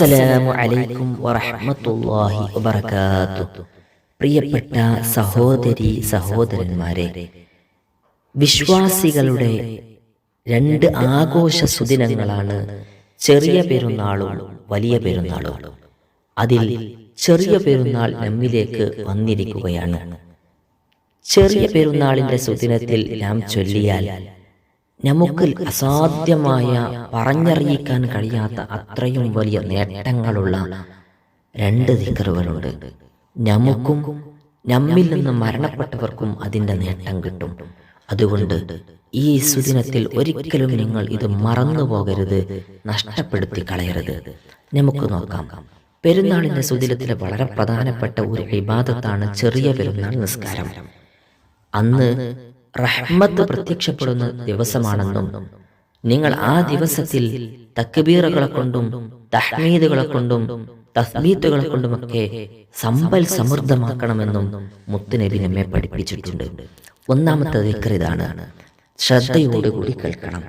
അസ്സലാമു അലൈക്കും വറഹ്മത്തുള്ളാഹി വബറകാതുഹു. പ്രിയപ്പെട്ട സഹോദരി സഹോദരന്മാരെ വിശ്വാസികളുടെ രണ്ട് ആഘോഷ സുദിനങ്ങളാണ് ചെറിയ പെരുന്നാളും വലിയ പെരുന്നാളും. അതിൽ ചെറിയ പെരുന്നാൾ നമ്മിലേക്ക് വന്നിരിക്കുകയാണ്. ചെറിയ പെരുന്നാളിന്റെ സുദിനത്തിൽ നാം ചൊല്ലിയാൽ നമുക്ക് അസാധ്യമായ പറഞ്ഞറിയിക്കാൻ കഴിയാത്ത അത്രയും വലിയ നേട്ടങ്ങളുള്ള രണ്ട് ദിക്കറുകളുണ്ട്. നമുക്കും നമ്മിൽ നിന്ന് മരണപ്പെട്ടവർക്കും അതിന്റെ നേട്ടം കിട്ടും. അതുകൊണ്ട് ഈ സുദിനത്തിൽ ഒരിക്കലും നിങ്ങൾ ഇത് മറന്നു പോകരുത്. നഷ്ടപ്പെടുത്തി കളയരുത്. നമുക്ക് നോക്കാം. പെരുന്നാളിന്റെ സുദിനത്തിലെ വളരെ പ്രധാനപ്പെട്ട ഒരു വിവാദത്താണ് ചെറിയ പെരുന്നാൾ നിസ്കാരം. അന്ന് റഹ്മത്ത് പ്രത്യക്ഷപ്പെടുന്ന ദിവസമാണെന്നും നിങ്ങൾ ആ ദിവസത്തിൽ തക്ബീറുകളെ കൊണ്ടും തഹ്മീദുകളെ കൊണ്ടും തസ്ബീത്തുകളെ കൊണ്ടുമൊക്കെ സമ്പൽ സമൃദ്ധമാക്കണമെന്നും മുത്തുനബി നമ്മെ പഠിപ്പിച്ചിട്ടുണ്ട്. ഒന്നാമത്തെ ദിക്കർ ഇതാണ്. ശ്രദ്ധയോടുകൂടി കേൾക്കണം.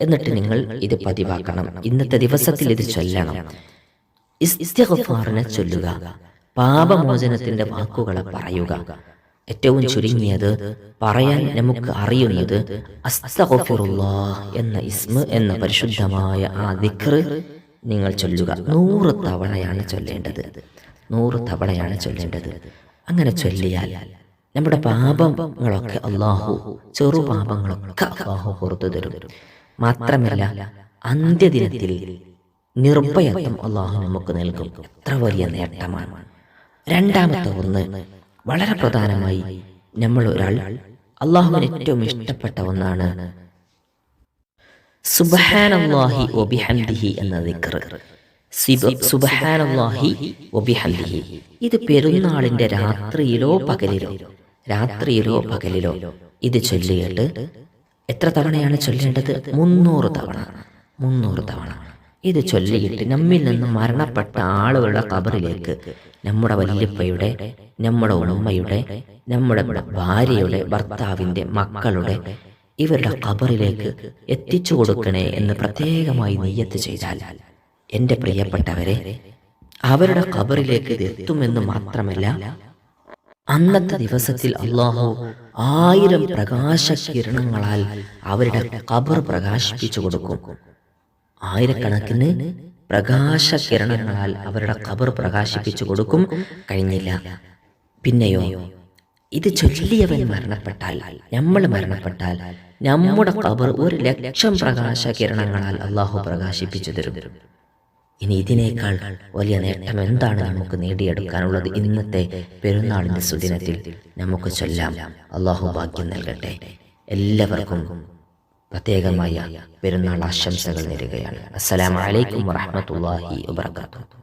എന്നിട്ട് നിങ്ങൾ ഇത് പതിവാക്കണം. ഇന്നത്തെ ദിവസത്തിൽ ഇത് ചൊല്ലണം. ഇസ്തിഗ്ഫാറിനെ ചൊല്ലുക. പാപമോചനത്തിന്റെ വാക്കുകളെ പറയുക. ഏറ്റവും ചുരുങ്ങിയത് പറയാൻ നമുക്ക് അറിയുന്നത് എന്ന ഇസ്മ എന്ന പരിശുദ്ധമായ ആ ദിക്ർ നിങ്ങൾ ചൊല്ലുക. നൂറ് തവണയാണ് ചൊല്ലേണ്ടത്. നൂറ് തവണയാണ് ചൊല്ലേണ്ടത്. അങ്ങനെ ചൊല്ലിയാൽ നമ്മുടെ പാപങ്ങളൊക്കെ അള്ളാഹു ചെറു പാപങ്ങളൊക്കെ അള്ളാഹു പുറത്തു തരും. മാത്രമല്ല അന്ത്യദിനത്തിൽ നിർഭയത്വം അള്ളാഹു നമുക്ക് നൽകും. എത്ര വലിയ നേട്ടമാണ്. രണ്ടാമത്തെ ഒന്ന് വളരെ പ്രധാനമായി നമ്മൾ ഒരാൾ അള്ളാഹുവിന് ഏറ്റവും ഇഷ്ടപ്പെട്ട ഒന്നാണ് എന്ന ദിക്ർ. ഇത് പെരുന്നാളിന്റെ രാത്രിയിലോ പകലിലോ രാത്രിയിലോ പകലിലോ ഇത് ചൊല്ലിയിട്ട് എത്ര തവണയാണ് ചൊല്ലേണ്ടത്? മുന്നൂറ് തവണ മുന്നൂറ് തവണ. ഇത് ചൊല്ലിയിട്ട് നമ്മിൽ നിന്ന് മരണപ്പെട്ട ആളുകളുടെ കബറിലേക്ക് നമ്മുടെ വല്യപ്പയുടെ നമ്മുടെ ഉമ്മയുടെ നമ്മുടെ ഭാര്യയുടെ ഭർത്താവിന്റെ മക്കളുടെ ഇവരുടെ കബറിലേക്ക് എത്തിച്ചു കൊടുക്കണേ എന്ന് പ്രത്യേകമായി നെയ്യത്ത് ചെയ്താൽ എന്റെ പ്രിയപ്പെട്ടവരെ അവരുടെ കബറിലേക്ക് ഇത് എത്തുമെന്ന് മാത്രമല്ല അന്നത്തെ ദിവസത്തിൽ അള്ളാഹു ആയിരം പ്രകാശ കിരണങ്ങളാൽ അവരുടെ കബർ പ്രകാശിപ്പിച്ചു കൊടുക്കും. ആയിരക്കണക്കിന് പ്രകാശ കിരണങ്ങളാൽ അവരുടെ ഖബർ പ്രകാശിപ്പിച്ചു കൊടുക്കും കഴിഞ്ഞില്ല. പിന്നെയോ ഇത് ചൊല്ലിയവൻ മരണപ്പെട്ടാൽ നമ്മൾ മരണപ്പെട്ടാൽ നമ്മുടെ ഖബർ ഒരു ലക്ഷം പ്രകാശ കിരണങ്ങളാൽ അള്ളാഹു പ്രകാശിപ്പിച്ചു തരും. ഇനി ഇതിനേക്കാൾ വലിയ നേട്ടം എന്താണ് നമുക്ക് നേടിയെടുക്കാനുള്ളത്? ഇന്നത്തെ പെരുന്നാളിന്റെ സുദിനത്തിൽ നമുക്ക് ചൊല്ലാം. അള്ളാഹു ഭാഗ്യം നൽകട്ടെ. എല്ലാവർക്കും പ്രത്യേകമായ പെരുന്നാൾ ആശംസകൾ നേരുകയാണ്. അസ്സലാമലൈക്കും വറഹമത്തല്ലാഹി വാത്തു